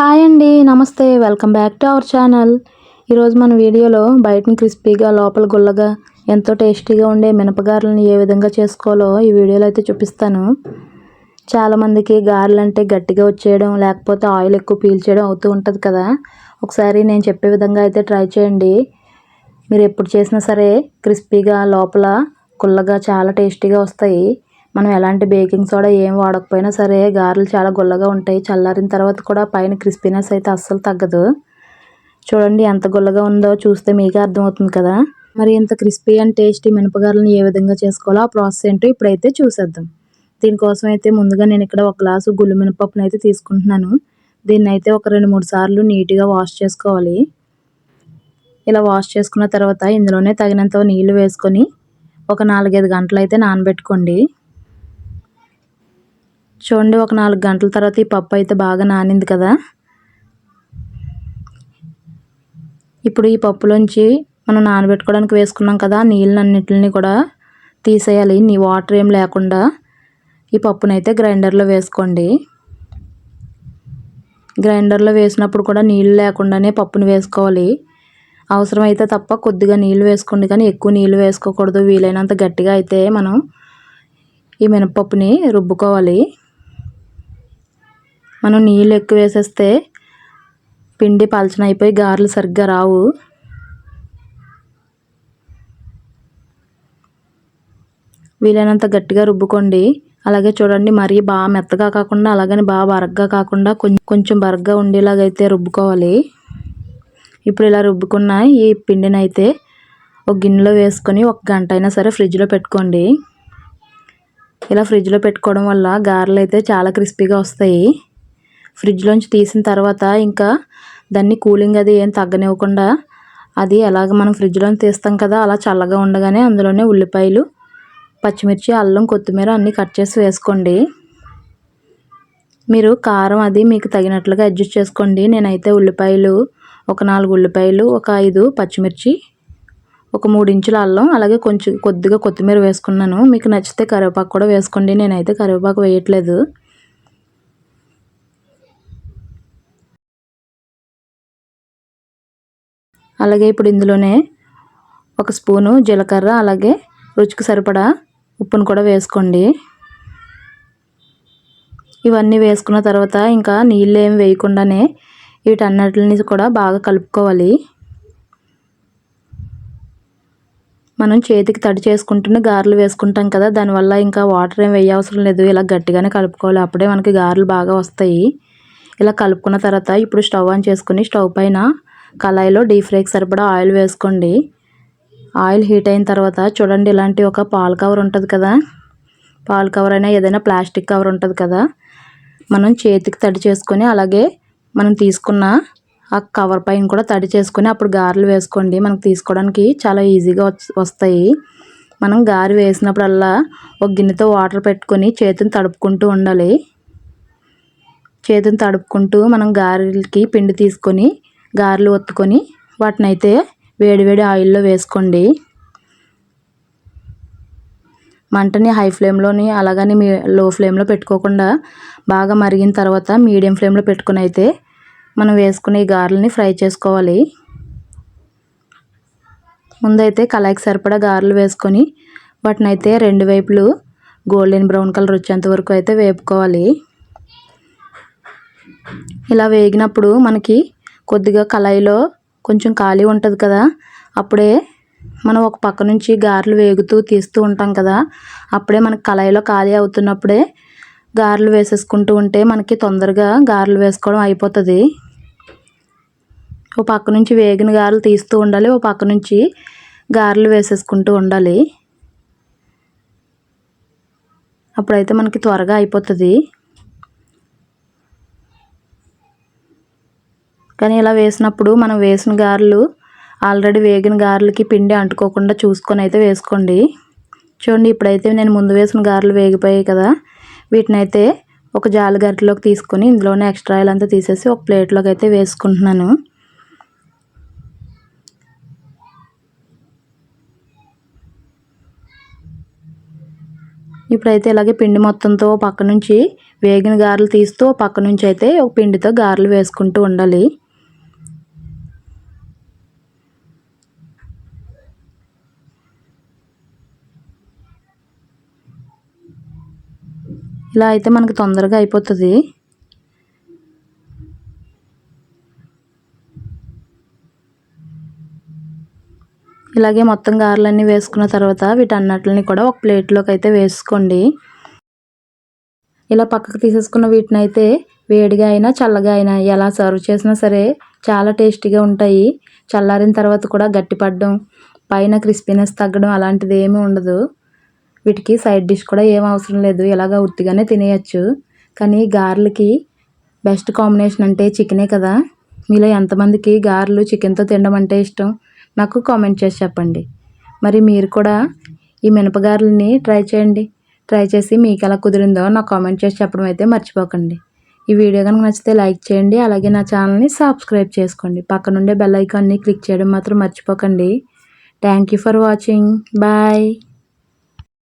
Hi అండి నమస్తే. Welcome back to our channel. ఈరోజు మన వీడియోలో బయటని క్రిస్పీగా లోపల గుల్లగా ఎంతో టేస్టీగా ఉండే మినపగారెలను ఏ విధంగా చేసుకోవాలో ఈ వీడియోలో అయితే చూపిస్తాను. చాలామందికి గారెలు అంటే గట్టిగా వచ్చేయడం లేకపోతే ఆయిల్ ఎక్కువ పీల్చేయడం అవుతూ ఉంటుంది కదా. ఒకసారి నేను చెప్పే విధంగా అయితే ట్రై చేయండి. మీరు ఎప్పుడు చేసినా సరే క్రిస్పీగా లోపల గుల్లగా చాలా టేస్టీగా వస్తాయి. మనం ఎలాంటి బేకింగ్ సోడా ఏం వాడకపోయినా సరే గారెలు చాలా గుల్లగా ఉంటాయి. చల్లారిన తర్వాత కూడా పైన క్రిస్పీనెస్ అయితే అస్సలు తగ్గదు. చూడండి ఎంత గుల్లగా ఉందో చూస్తే మీకే అర్థమవుతుంది కదా. మరి ఇంత క్రిస్పీ అండ్ టేస్టీ మినపగారలను ఏ విధంగా చేసుకోవాలో ఆ ప్రాసెస్ ఏంటో ఇప్పుడైతే చూసేద్దాం. దీనికోసం అయితే ముందుగా నేను ఇక్కడ ఒక గ్లాసు గుళ్ళు మినపప్పును అయితే తీసుకుంటున్నాను. దీన్ని అయితే ఒక రెండు మూడు సార్లు నీట్గా వాష్ చేసుకోవాలి. ఇలా వాష్ చేసుకున్న తర్వాత ఇందులోనే తగినంత నీళ్ళు వేసుకొని ఒక నాలుగైదు గంటలు అయితే నానబెట్టుకోండి. చూడండి ఒక నాలుగు గంటల తర్వాత ఈ పప్పు అయితే బాగా నానింది కదా. ఇప్పుడు ఈ పప్పులోంచి మనం నానబెట్టుకోవడానికి వేసుకున్నాం కదా నీళ్ళన్నిటిని కూడా తీసేయాలి. నీ వాటర్ ఏం లేకుండా ఈ పప్పునైతే గ్రైండర్లో వేసుకోండి. గ్రైండర్లో వేసినప్పుడు కూడా నీళ్ళు లేకుండానే పప్పును వేసుకోవాలి. అవసరమైతే తప్ప కొద్దిగా నీళ్ళు వేసుకోండి కానీ ఎక్కువ నీళ్ళు వేసుకోకూడదు. వీలైనంత గట్టిగా అయితే మనం ఈ మినపప్పుని రుబ్బుకోవాలి. మనం నీళ్ళు ఎక్కువ వేసేస్తే పిండి పలచన అయిపోయి గారెలు సరిగ్గా రావు. వీలైనంత గట్టిగా రుబ్బుకోండి. అలాగే చూడండి మరీ బాగా మెత్తగా కాకుండా అలాగని బాగా బరగ్గా కాకుండా కొంచెం కొంచెం బరగ్గా ఉండేలాగైతే రుబ్బుకోవాలి. ఇప్పుడు ఇలా రుబ్బుకున్న ఈ పిండిని అయితే ఒక గిన్నెలో వేసుకొని ఒక గంట అయినా సరే ఫ్రిడ్జ్లో పెట్టుకోండి. ఇలా ఫ్రిడ్జ్లో పెట్టుకోవడం వల్ల గారెలు అయితే చాలా క్రిస్పీగా వస్తాయి. ఫ్రిడ్జ్లోంచి తీసిన తర్వాత ఇంకా దాన్ని కూలింగ్ అది ఏం తగ్గనివ్వకుండా అది ఎలాగ మనం ఫ్రిడ్జ్లోంచి తీస్తాం కదా అలా చల్లగా ఉండగానే అందులోనే ఉల్లిపాయలు పచ్చిమిర్చి అల్లం కొత్తిమీర అన్నీ కట్ చేసి వేసుకోండి. మీరు కారం అది మీకు తగినట్లుగా అడ్జస్ట్ చేసుకోండి. నేనైతే ఉల్లిపాయలు ఒక నాలుగు ఉల్లిపాయలు ఒక ఐదు పచ్చిమిర్చి ఒక మూడు ఇంచుల అల్లం అలాగే కొంచెం కొద్దిగా కొత్తిమీర వేసుకున్నాను. మీకు నచ్చితే కరివేపాకు కూడా వేసుకోండి. నేనైతే కరివేపాకు వేయట్లేదు. అలాగే ఇప్పుడు ఇందులోనే ఒక స్పూను జీలకర్ర అలాగే రుచికి సరిపడా ఉప్పును కూడా వేసుకోండి. ఇవన్నీ వేసుకున్న తర్వాత ఇంకా నీళ్ళు ఏమి వేయకుండానే వీటన్నిటిని కూడా బాగా కలుపుకోవాలి. మనం చేతికి తడి చేసుకుంటూనే గారెలు వేసుకుంటాం కదా దానివల్ల ఇంకా వాటర్ ఏం వేయ అవసరం లేదు. ఇలా గట్టిగానే కలుపుకోవాలి. అప్పుడే మనకి గారెలు బాగా వస్తాయి. ఇలా కలుపుకున్న తర్వాత ఇప్పుడు స్టవ్ ఆన్ చేసుకుని స్టవ్ పైన కళాయిలో డీప్ ఫ్రైకి సరిపడా ఆయిల్ వేసుకోండి. ఆయిల్ హీట్ అయిన తర్వాత చూడండి ఇలాంటి ఒక పాల్ కవర్ ఉంటుంది కదా? పాల్ కవర్ అయినా ఏదైనా ప్లాస్టిక్ కవర్ ఉంటుంది కదా? మనం చేతికి తడి చేసుకొని అలాగే మనం తీసుకున్న ఆ కవర్ పైన కూడా తడి చేసుకొని అప్పుడు గారెలు వేసుకోండి. మనకు తీసుకోవడానికి చాలా ఈజీగా వస్తాయి. మనం గారి వేసినప్పుడల్లా ఒక గిన్నెతో వాటర్ పెట్టుకొని చేతిని తడుపుకుంటూ ఉండాలి. చేతిని తడుపుకుంటూ మనం గారెలకి పిండి తీసుకొని గారెలు ఒత్తుకొని వాటిని అయితే వేడివేడి ఆయిల్లో వేసుకోండి. మంటని హై ఫ్లేమ్లోని అలాగని మీ లో ఫ్లేమ్లో పెట్టుకోకుండా బాగా మరిగిన తర్వాత మీడియం ఫ్లేమ్లో పెట్టుకుని అయితే మనం వేసుకునే గారెలని ఫ్రై చేసుకోవాలి. ముందైతే కళాయికి సరిపడా గారెలు వేసుకొని వాటిని అయితే రెండు వైపులు గోల్డెన్ బ్రౌన్ కలర్ వచ్చేంత వరకు అయితే వేపుకోవాలి. ఇలా వేగినప్పుడు మనకి కొద్దిగా కళాయిలో కొంచెం ఖాళీ ఉంటుంది కదా. అప్పుడే మనం ఒక పక్క నుంచి గారెలు వేగుతూ తీస్తూ ఉంటాం కదా. అప్పుడే మనకి కళాయిలో ఖాళీ అవుతున్నప్పుడే గారెలు వేసేసుకుంటూ ఉంటే మనకి తొందరగా గారెలు వేసుకోవడం అయిపోతుంది. ఓ పక్క నుంచి వేగిన గారెలు తీస్తూ ఉండాలి ఓ పక్క నుంచి గారెలు వేసేసుకుంటూ ఉండాలి. అప్పుడైతే మనకి త్వరగా అయిపోతుంది. కానీ ఇలా వేసినప్పుడు మనం వేసిన గారెలు ఆల్రెడీ వేగిన గారెలకి పిండి అంటుకోకుండా చూసుకొని అయితే వేసుకోండి. చూడండి ఇప్పుడైతే నేను ముందు వేసిన గారెలు వేగిపోయాయి కదా. వీటిని అయితే ఒక జాలి గరిటలోకి తీసుకొని ఇందులోనే ఎక్స్ట్రా ఆయిల్ అంతా తీసేసి ఒక ప్లేట్లోకి అయితే వేసుకుంటున్నాను. ఇప్పుడైతే ఇలాగే పిండి మొత్తంతో పక్క నుంచి వేగిన గారెలు తీస్తూ ఓ పక్క నుంచి అయితే ఒక పిండితో గారెలు వేసుకుంటూ ఉండాలి. ఇలా అయితే మనకు తొందరగా అయిపోతుంది. ఇలాగే మొత్తం గారెలన్నీ వేసుకున్న తర్వాత వీటన్నిటిని కూడా ఒక ప్లేట్లోకి అయితే వేసుకోండి. ఇలా పక్కకు తీసేసుకున్న వీటిని అయితే వేడిగా అయినా చల్లగా అయినా ఎలా సర్వ్ చేసినా సరే చాలా టేస్టీగా ఉంటాయి. చల్లారిన తర్వాత కూడా గట్టిపడడం పైన క్రిస్పీనెస్ తగ్గడం అలాంటిది ఏమీ ఉండదు. వీటికి సైడ్ డిష్ కూడా ఏం అవసరం లేదు. ఇలాగ ఉత్తిగానే తినేయచ్చు. కానీ గారెలకి బెస్ట్ కాంబినేషన్ అంటే చికెనే కదా. మీలో ఎంతమందికి గారెలు చికెన్తో తినడం అంటే ఇష్టం? నాకు కామెంట్ చేసి చెప్పండి. మరి మీరు కూడా ఈ మినపగారెలని ట్రై చేయండి. ట్రై చేసి మీకు ఎలా కుదిరిందో నాకు కామెంట్ చేసి చెప్పడం అయితే మర్చిపోకండి. ఈ వీడియో కనుక నచ్చితే లైక్ చేయండి. అలాగే నా ఛానల్ని సబ్స్క్రైబ్ చేసుకోండి. పక్కనుండే బెల్ ఐకాన్ని క్లిక్ చేయడం మాత్రం మర్చిపోకండి. Thank you for watching. Bye.